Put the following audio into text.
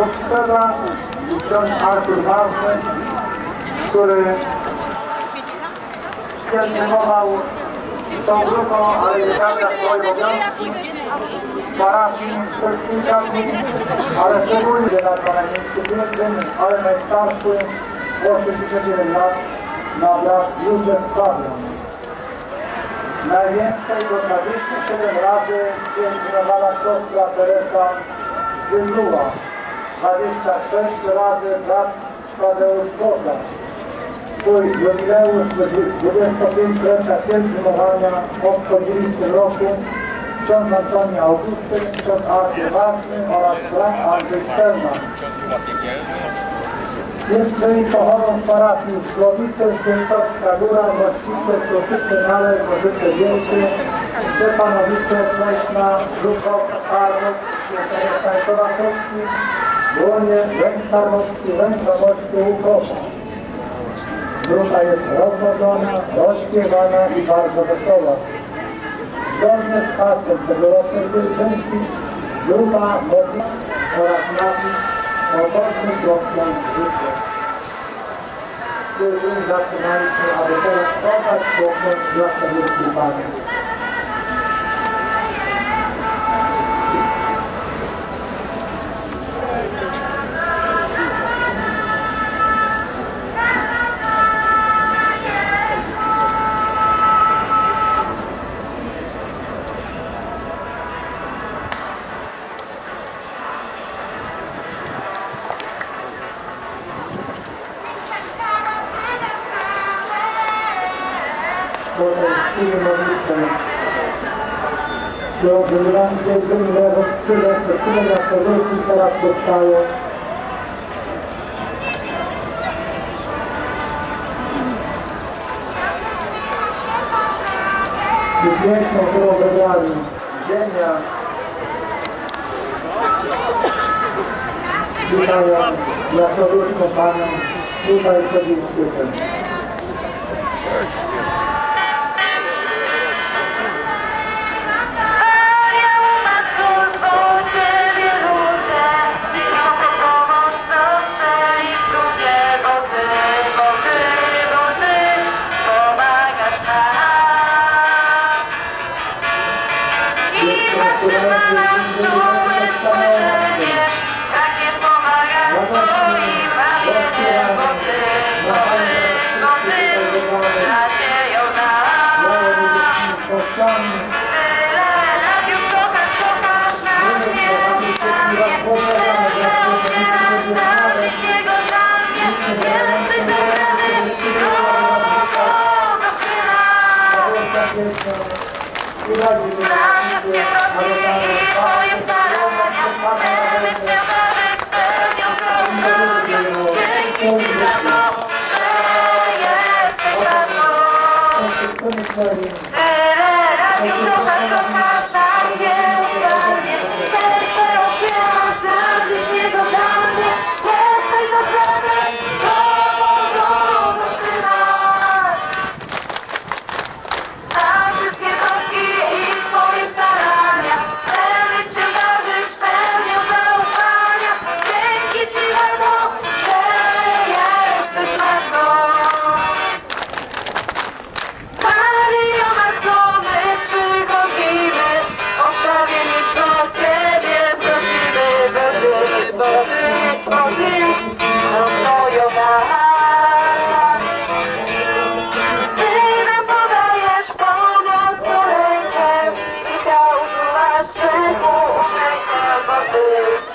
Sprzeda ksiądz Artur Ważny, który pielęgnował tą grupą, ale nie sprawdza swoje obowiązki parafii bezpiecznej, ale szczególnie na najmniejszy pięknym, ale najstarszy, 87 lat, na brat Józef Fabian. Najwięcej do 27 razy pielęgnowana siostra Teresa Zyndula. 26 razy brat Tadeusz Kozak. Swój jubileusz 25-lecia pielgrzymowania obchodzili w tym roku ksiądz Antoni Augustyn, ksiądz Artur Ważny oraz brat Andrzej Stelman. Jeszcze i pochodzą z parafii Skłowice, Świętowska Góra, Mościce, Kruszyce Małe, Korzyce Wielkie, Stepanowice, Leśna, Żukow, Karnów, Świętego Stanisława Kowski, Dłonie, Łęk Tarnowski, Łęk Zamośki, Łukowa. Grupa jest rozwodzona, rozśpiewana i bardzo wesoła. Zgodnie z hasłem tegorocznej pielgrzymki, grupa modli oraz nami Pogodny gościom życie. Którzy zaczynaliśmy, aby teraz oddać pokłon dla Stawieckiej Panie. Po tej chwili modlitwę, którą wybrałem pielgrzymi leżą w tyle, na korzyści teraz dostają. Piękną, którą wybrali, ziemia, witają dla kobietką Panią tutaj przed Instytutem. Za wszystkie troski i Twoje starania Chcemy Cię darzyć, spełnią zaufanie Dzięki Ci za że jesteś